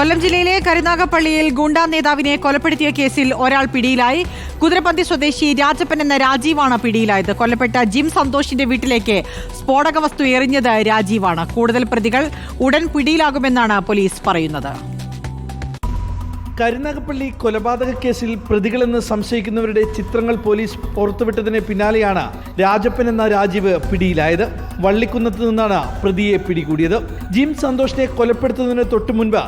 കൊല്ലം ജില്ലയിലെ കരുനാഗപ്പള്ളിയിൽ ഗുണ്ടാ നേതാവിനെ കൊലപ്പെടുത്തിയ കേസിൽ ഒരാൾ പിടിയിലായി. കുതിരപ്പന്തി സ്വദേശി രാജപ്പൻ എന്ന രാജീവാണ് പിടിയിലായത്. കൊല്ലപ്പെട്ട ജിം സന്തോഷിന്റെ വീട്ടിലേക്ക് സ്ഫോടക വസ്തു എറിഞ്ഞത് രാജീവാണ്. കൂടുതൽ പ്രതികൾ ഉടൻ പിടിയിലാകുമെന്നാണ് പോലീസ് പറയുന്നത്. കരുനാഗപ്പള്ളി കൊലപാതക കേസിൽ പ്രതികളെന്ന് സംശയിക്കുന്നവരുടെ ചിത്രങ്ങൾ പോലീസ് പുറത്തുവിട്ടതിന് പിന്നാലെയാണ് രാജപ്പൻ എന്ന രാജീവ് പിടിയിലായത്. വള്ളിക്കുന്നത്ത് നിന്നാണ് പ്രതിയെ പിടികൂടിയത്. ജിം സന്തോഷിനെ കൊലപ്പെടുത്തുന്നതിന് തൊട്ടു മുൻപ്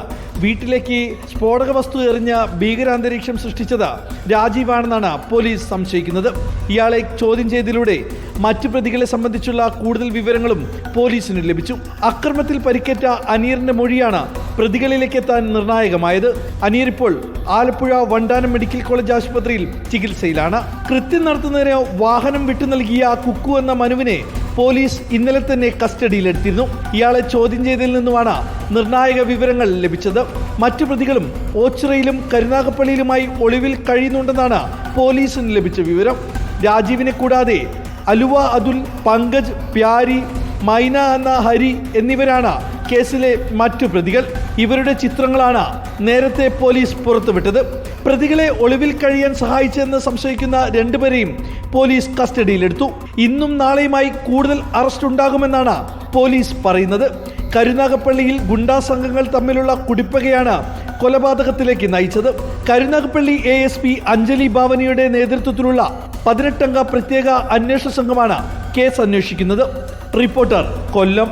വീട്ടിലേക്ക് സ്ഫോടക വസ്തു എറിഞ്ഞ ഭീകരാന്തരീക്ഷം സൃഷ്ടിച്ചത് രാജീവാണെന്നാണ് പോലീസ് സംശയിക്കുന്നത്. ഇയാളെ ചോദ്യം ചെയ്തതിലൂടെ മറ്റു പ്രതികളെ സംബന്ധിച്ചുള്ള കൂടുതൽ വിവരങ്ങളും പോലീസിന് ലഭിച്ചു. അക്രമത്തിൽ പരിക്കേറ്റ അനീറിന്റെ മൊഴിയാണ് പ്രതികളിലേക്ക് എത്താൻ നിർണായകമായത്. അനിയരിപ്പോൾ ആലപ്പുഴ വണ്ടാനം മെഡിക്കൽ കോളേജ് ആശുപത്രിയിൽ ചികിത്സയിലാണ്. കൃത്യം നടത്തുന്നതിന് വാഹനം വിട്ടു നൽകിയ കുക്കു എന്ന മനുവിനെ പോലീസ് ഇന്നലെ തന്നെ കസ്റ്റഡിയിലെടുത്തിരുന്നു. ഇയാളെ ചോദ്യം ചെയ്തതിൽ നിന്നുമാണ് നിർണായക വിവരങ്ങൾ ലഭിച്ചത്. മറ്റു പ്രതികളും ഓച്ചിറയിലും കരുനാഗപ്പള്ളിയിലുമായി ഒളിവിൽ കഴിയുന്നുണ്ടെന്നാണ് പോലീസിന് ലഭിച്ച വിവരം. രാജീവിനെ കൂടാതെ അലുവ അതുൽ പങ്കജ് പ്യാരി മൈന എന്ന ഹരി എന്നിവരാണ് കേസിലെ മറ്റു പ്രതികൾ. ഇവരുടെ ചിത്രങ്ങളാണ് നേരത്തെ പോലീസ് പുറത്തുവിട്ടത്. പ്രതികളെ ഒളിവിൽ കഴിയാൻ സഹായിച്ചെന്ന് സംശയിക്കുന്ന രണ്ടുപേരെയും പോലീസ് കസ്റ്റഡിയിലെടുത്തു. ഇന്നും നാളെയുമായി കൂടുതൽ അറസ്റ്റ് ഉണ്ടാകുമെന്നാണ് പോലീസ് പറയുന്നത്. കരുനാഗപ്പള്ളിയിൽ ഗുണ്ടാ സംഘങ്ങൾ തമ്മിലുള്ള കുടിപ്പകയാണ് കൊലപാതകത്തിലേക്ക് നയിച്ചത്. Karunagappally A S P Anjali ഭാവനയുടെ നേതൃത്വത്തിലുള്ള പതിനെട്ടംഗ പ്രത്യേക അന്വേഷണ സംഘമാണ് കേസ് അന്വേഷിക്കുന്നത്. റിപ്പോർട്ടർ കൊല്ലം